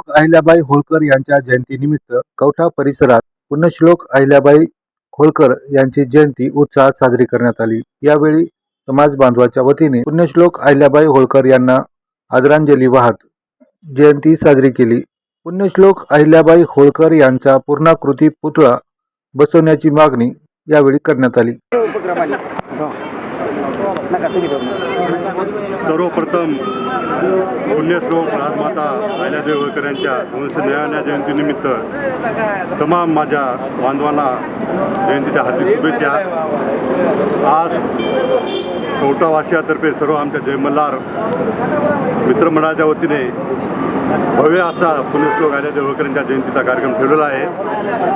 पुण्यश्लोक अहिल्याबाई होळकर यांच्या जयंतीनिमित्त कवठा परिसरात पुण्यश्लोक अहिल्याबाई होळकर यांची जयंती उत्साहात साजरी करण्यात आली. यावेळी समाज बांधवाच्या वतीने पुण्यश्लोक अहिल्याबाई होळकर यांना आदरांजली वाहत जयंती साजरी केली. पुण्यश्लोक अहिल्याबाई होळकर यांचा पूर्णाकृती पुतळा बसवण्याची मागणी यावेळी करण्यात आली. सर्वप्रथम पुण्यश्लोक राजमाता अहिल्यादेवी होळकर यांच्या दोनशे नव्याण्णव जयंतीनिमित्त तमाम माझ्या बांधवांना जयंतीच्या हार्दिक शुभेच्छा. आज कवटावासियातर्फे सर्व आमच्या जय मल्हार मित्रमंडळाच्या वतीने भव्य असा पुण्यश्लोक अहिल्यादेवी होळकर यांच्या जयंतीचा कार्यक्रम ठेवलेला आहे.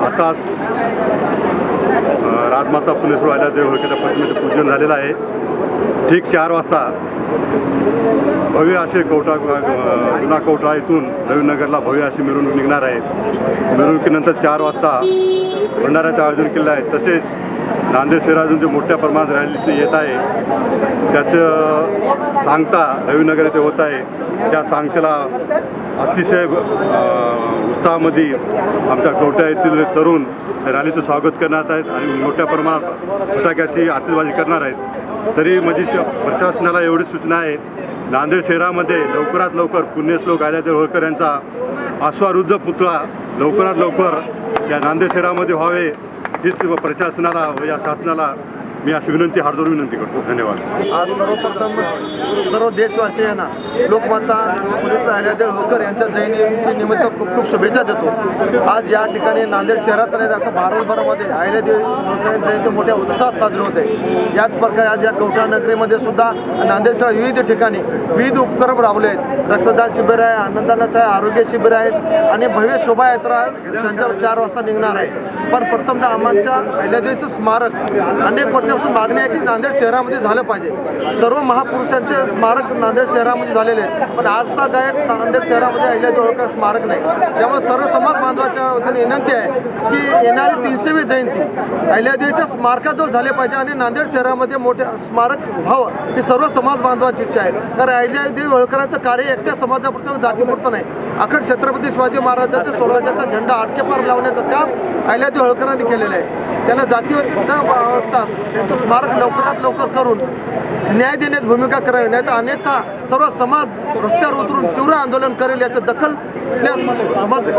आताच राजमाता पुणेश्वर अहिल्यादेवी होळकेच्या प्रतिमेचं पूजन झालेलं आहे. ठीक चार वाजता भव्य असे कवटा अ, जुना कवटा इथून रवीनगरला भव्य अशी मिरवणूक निघणार आहे. मिरवणुकीनंतर चार वाजता भंडाऱ्याचं आयोजन केलं आहे. तसेच नांदेड शहरातून जे मोठ्या प्रमाणात रॅलीचे येत आहे त्याचं सांगता रवीनगर येथे होत आहे. त्या सांगतेला अतिशय उत्साहामध्ये आमच्या कवट्या येथील तरुण रॅलीचं स्वागत करणार आहेत आणि मोठ्या प्रमाणात फटाक्याची आतिषबाजी करणार आहेत. तरी माझी श प्रशासनाला एवढी सूचना आहे. नांदेड शहरामध्ये लवकरात लवकर पुण्यश्लोक आल्यादेव होळकर यांचा अश्वारुद्ध पुतळा लवकरात लवकर या नांदेड शहरामध्ये व्हावे. हीच प्रशासनाला हो या शासनाला मी अशी विनंती हार्दोर विनंती करतो. धन्यवाद. आज सर्वप्रथम सर्व देशवासियांना लोकमाता पोलीस अहिल्यादेवी होकर यांच्या जयंतीनिमित्त खूप खूप शुभेच्छा देतो. आज या ठिकाणी नांदेड शहरात आणि अख्खा भारतभरामध्ये अहिल्यादेवी होळकर जयंती मोठ्या उत्साहात साजरी होते. याच प्रकारे आज या कवठा नगरीमध्ये सुद्धा नांदेडच्या विविध ठिकाणी विविध उपक्रम राबवले आहेत. रक्तदान शिबिर आहे आनंदानाचं आहे आरोग्य शिबिर आहेत आणि भव्य शोभायात्रा त्यांच्या चार वाजता निघणार आहे. पण प्रथमतः आम्हाला अहिल्यादेवीचं स्मारक अनेक वर्ष वर्षापासून मागणी आहे की नांदेड शहरामध्ये झालं पाहिजे. सर्व महापुरुषांचे स्मारक नांदेड शहरामध्ये झालेले आहेत. पण आज तर गायक नांदेड शहरामध्ये अहिल्यादेवी होळकर स्मारक नाही. त्यामुळे सर्व समाज बांधवाच्या वतीने विनंती आहे की येणारी तीनशेवी जयंती अहिल्यादेवीच्या स्मारकाजवळ झाले पाहिजे आणि नांदेड शहरामध्ये मोठे स्मारक व्हावं ही सर्व समाज बांधवाची इच्छा आहे. कारण अहिल्यादेवी होळकरांचं कार्य एकट्या समाजापुरतं जातीपुरतं नाही. अखंड छत्रपती शिवाजी महाराजांच्या स्वराज्याचा झेंडा आटकेपार लावण्याचं काम अहिल्यादेवी होळकरांनी केलेलं आहे. त्यांना जातीवरती न आवडता त्यांचं स्मारक लवकरात लवकर करून न्याय देण्यात भूमिका करावी. नाही तर अन्यथा सर्व समाज रस्त्यावर उतरून तीव्र आंदोलन करेल याचं दखल समाज